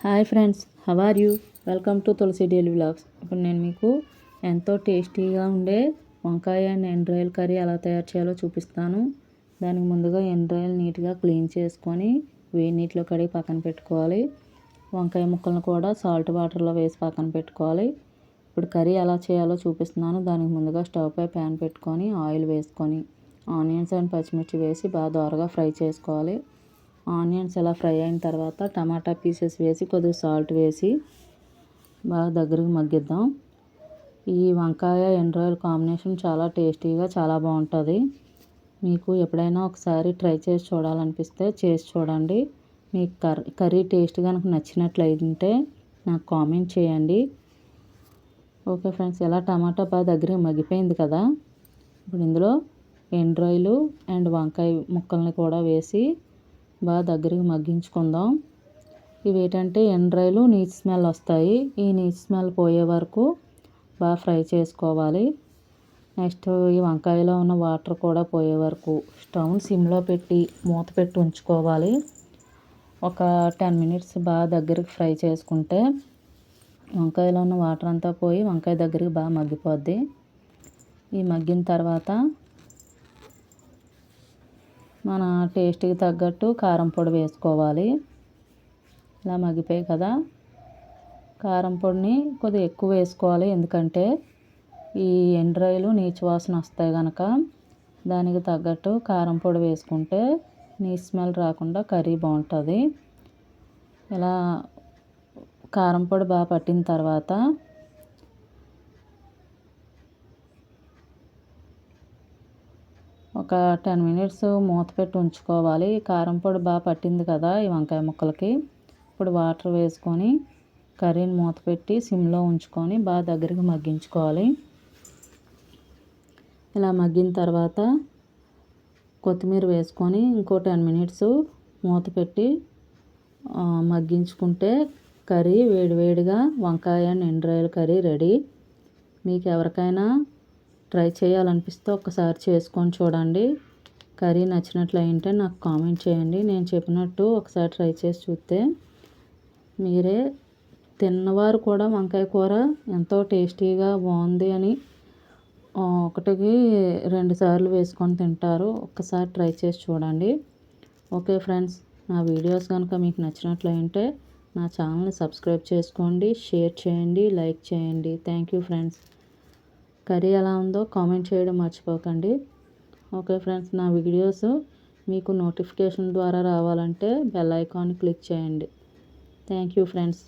Hi friends how are you welcome to Tulasi daily blogs ఇప్పుడు నేను మీకు ఎంతో టేస్టీగా ఉండే వంకాయ అండ్ ఎండ్రాయిల్ కర్రీ ఎలా తయారు చేయాలో చూపిస్తాను. దానికి ముందుగా ఎండ్రాయిల్ నీట్గా క్లీన్ చేసుకొని వేడి నీటిలో కడిగి పక్కన పెట్టుకోవాలి. వంకాయ ముక్కలను కూడా సాల్ట్ వాటర్లో వేసి పక్కన పెట్టుకోవాలి. ఇప్పుడు కర్రీ ఎలా చేయాలో చూపిస్తున్నాను. దానికి ముందుగా స్టవ్ పై ప్యాన్ పెట్టుకొని ఆయిల్ వేసుకొని ఆనియన్స్ అండ్ పచ్చిమిర్చి వేసి బాగా దోరగా ఫ్రై చేసుకోవాలి. ఆనియన్స్ ఎలా ఫ్రై అయిన తర్వాత టమాటా పీసెస్ వేసి కొద్దిగా సాల్ట్ వేసి బాగా దగ్గరకు మగ్గిద్దాం. ఈ వంకాయ ఎండ్రాయిల్ కాంబినేషన్ చాలా టేస్టీగా చాలా బాగుంటుంది. మీకు ఎప్పుడైనా ఒకసారి ట్రై చేసి చూడాలనిపిస్తే చేసి చూడండి. మీకు కర్రీ కర్రీ టేస్ట్ కనుక నచ్చినట్లయితే నాకు కామెంట్ చేయండి. ఓకే ఫ్రెండ్స్ ఎలా టమాటా బాగా దగ్గర మగ్గిపోయింది కదా? ఇప్పుడు ఇందులో ఎండ్రాయిలు అండ్ వంకాయ ముక్కల్ని కూడా వేసి బాగా దగ్గరికి మగ్గించుకుందాం. ఇవి ఏంటంటే ఎండ్రాయిలు నీచు స్మెల్ వస్తాయి. ఈ నీచు స్మెల్ పోయే వరకు బాగా ఫ్రై చేసుకోవాలి. నెక్స్ట్ ఈ వంకాయలో ఉన్న వాటర్ కూడా పోయే వరకు స్టవ్ సిమ్లో పెట్టి మూత పెట్టి ఉంచుకోవాలి. ఒక టెన్ మినిట్స్ బాగా దగ్గరికి ఫ్రై చేసుకుంటే వంకాయలో ఉన్న వాటర్ అంతా పోయి వంకాయ దగ్గరికి బాగా మగ్గిపోద్ది. ఈ మగ్గిన తర్వాత మన టేస్ట్కి తగ్గట్టు కారం పొడి వేసుకోవాలి. ఇలా మగ్గిపోయి కదా. కారం పొడిని కొద్దిగా ఎక్కువ వేసుకోవాలి. ఎందుకంటే ఈ ఎండ్రాయిలు నీచు వాసన వస్తాయి కనుక దానికి తగ్గట్టు కారం పొడి వేసుకుంటే నీ స్మెల్ రాకుండా కర్రీ బాగుంటుంది. ఇలా కారం పొడి బాగా పట్టిన తర్వాత ఒక టెన్ మినిట్స్ మూత పెట్టి ఉంచుకోవాలి. కారం పొడి బాగా పట్టింది కదా ఈ వంకాయ ముక్కలకి. ఇప్పుడు వాటర్ వేసుకొని కర్రీని మూత పెట్టి సిమ్లో ఉంచుకొని బాగా దగ్గరికి మగ్గించుకోవాలి. ఇలా మగ్గిన తర్వాత కొత్తిమీర వేసుకొని ఇంకో టెన్ మినిట్స్ మూత పెట్టి మగ్గించుకుంటే కర్రీ వేడివేడిగా వంకాయ ఎండ్రాయిల్ కర్రీ రెడీ. మీకు ఎవరికైనా ట్రై చేయాలనిపిస్తే ఒకసారి చేసుకొని చూడండి. కర్రీ నచ్చినట్లయింటే నాకు కామెంట్ చేయండి. నేను చెప్పినట్టు ఒకసారి ట్రై చేసి చూస్తే మీరే తిన్నవారు కూడా వంకాయ కూర ఎంతో టేస్టీగా బాగుంది అని ఒకటికి రెండు సార్లు వేసుకొని తింటారు. ఒక్కసారి ట్రై చేసి చూడండి. ఓకే ఫ్రెండ్స్ నా వీడియోస్ కనుక మీకు నచ్చినట్లయింటే నా ఛానల్ని సబ్స్క్రైబ్ చేసుకోండి షేర్ చేయండి లైక్ చేయండి. Thank you friends. కర్రీ ఎలా ఉందో కామెంట్ చేయడం మర్చిపోకండి. ఓకే ఫ్రెండ్స్ నా వీడియోస్ మీకు నోటిఫికేషన్ ద్వారా రావాలంటే బెల్ ఐకాన్ క్లిక్ చేయండి. Thank you friends.